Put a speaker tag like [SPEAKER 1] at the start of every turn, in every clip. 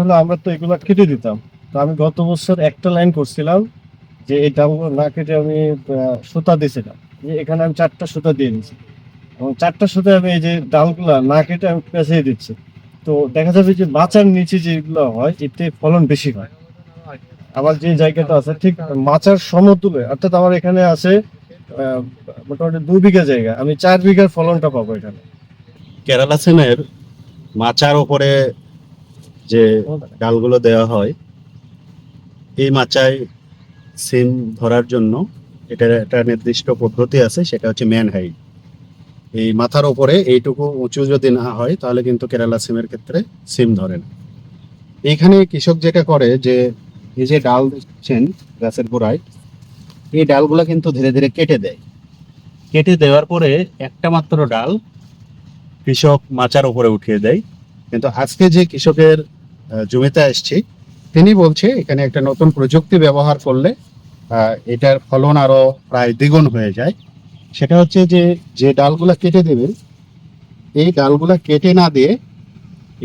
[SPEAKER 1] হলো, আমরা তো এগুলা কেটে দিতাম। তো আমি গত বছর একটা লাইন করছিলাম যে ডালগুলো না কেটে আমি সুতা দিয়েছিলাম। যে এখানে আমি চারটা সুতা দিয়ে দিচ্ছি এবং চারটা সুতা আমি এই যে ডালগুলা না কেটে আমি পেঁচিয়ে দিচ্ছি। তো দেখা যাবে যে মাচার নিচে যেগুলো হয়, এতে ফলন বেশি হয়। আমার যে জায়গাটা আছে, ঠিক মাচার সমতুলে অর্থাৎ আমার এখানে আছে মোটামুটি দু বিঘা জায়গা। আমি চার বিঘার ফলনটা পাবো এখানে।
[SPEAKER 2] কেরালা সিমের মাচার উপরে যে ডালগুলো দেওয়া হয় এই মাচায় সিম ধরার জন্য এটার একটা নির্দিষ্ট পদ্ধতি আছে সেটা হচ্ছে ম্যান হাইট। এই মাথার উপরে এইটুকু উঁচু যদি না হয় তাহলে কিন্তু কেরালা সিমের ক্ষেত্রে সিম ধরে না। এইখানে কৃষক যেটা করে যে এই যে ডাল দেখছেন গাছের গোড়ায় এই ডালগুলো কিন্তু ধীরে ধীরে কেটে দেয়। কেটে দেওয়ার পরে একটা মাত্র ডাল কৃষক মাচার উপরে উঠিয়ে দেয়। কিন্তু আজকে যে কৃষকের জমিতে আসছি। তিনি বলছে, এখানে একটা নতুন প্রযুক্তি ব্যবহার করলে এটার ফলন আরও প্রায় দ্বিগুণ হয়ে যায়। সেটা হচ্ছে যে যে ডালগুলো কেটে দেবেন, এই ডালগুলা কেটে না দিয়ে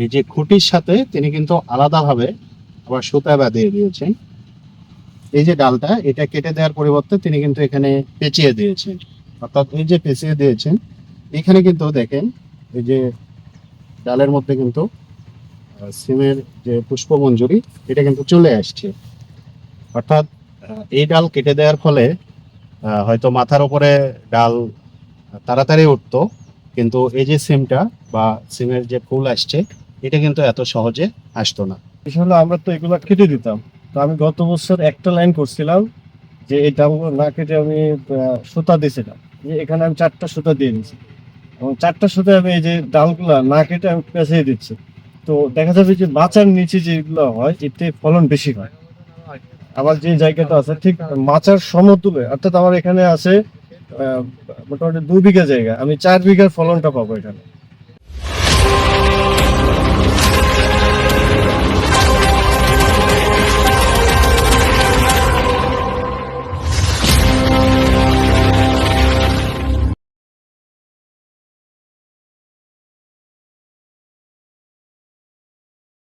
[SPEAKER 2] এই যে খুঁটির সাথে তিনি কিন্তু আলাদাভাবে আবার সুতা বাঁধিয়ে দিয়েছেন। এই যে ডালটা, এটা কেটে দেওয়ার পরিবর্তে তিনি কিন্তু এখানে পেঁচিয়ে দিয়েছেন। অর্থাৎ এই যে পেঁচিয়ে দিয়েছেন, এখানে কিন্তু দেখেন, এই যে ডালের মধ্যে কিন্তু সিমের যে পুষ্পমঞ্জুরি, এটা কিন্তু চলে আসছে। অর্থাৎ এই ডাল কেটে দেওয়ার ফলে হয়তো মাথার উপরে ডাল তাড়াতাড়ি উঠতো, কিন্তু এই যে সিমটা বা সিমের যে ফুল আসছে, এটা কিন্তু এত সহজে আসতো না।
[SPEAKER 1] বিষয় হলো, আমরা তো এগুলো কেটে দিতাম। তো আমি গত বছর একটা লাইন করছিলাম যে এই ডালগুলো না কেটে আমি সুতা দিয়েছিলাম। যে এখানে আমি চারটা সুতা দিয়ে দিচ্ছি এবং চারটা সুতা আমি এই যে ডালগুলা না কেটে আমি পেঁচিয়ে দিচ্ছি। তো দেখা যাবে যে মাচার নিচে যেগুলো হয়, এতে ফলন বেশি হয়। আমার যে জায়গাটা আছে, ঠিক মাচার সমতুলে অর্থাৎ আমার এখানে আছে মোটামুটি দু বিঘা জায়গা। আমি চার বিঘার ফলনটা পাবো এখানে।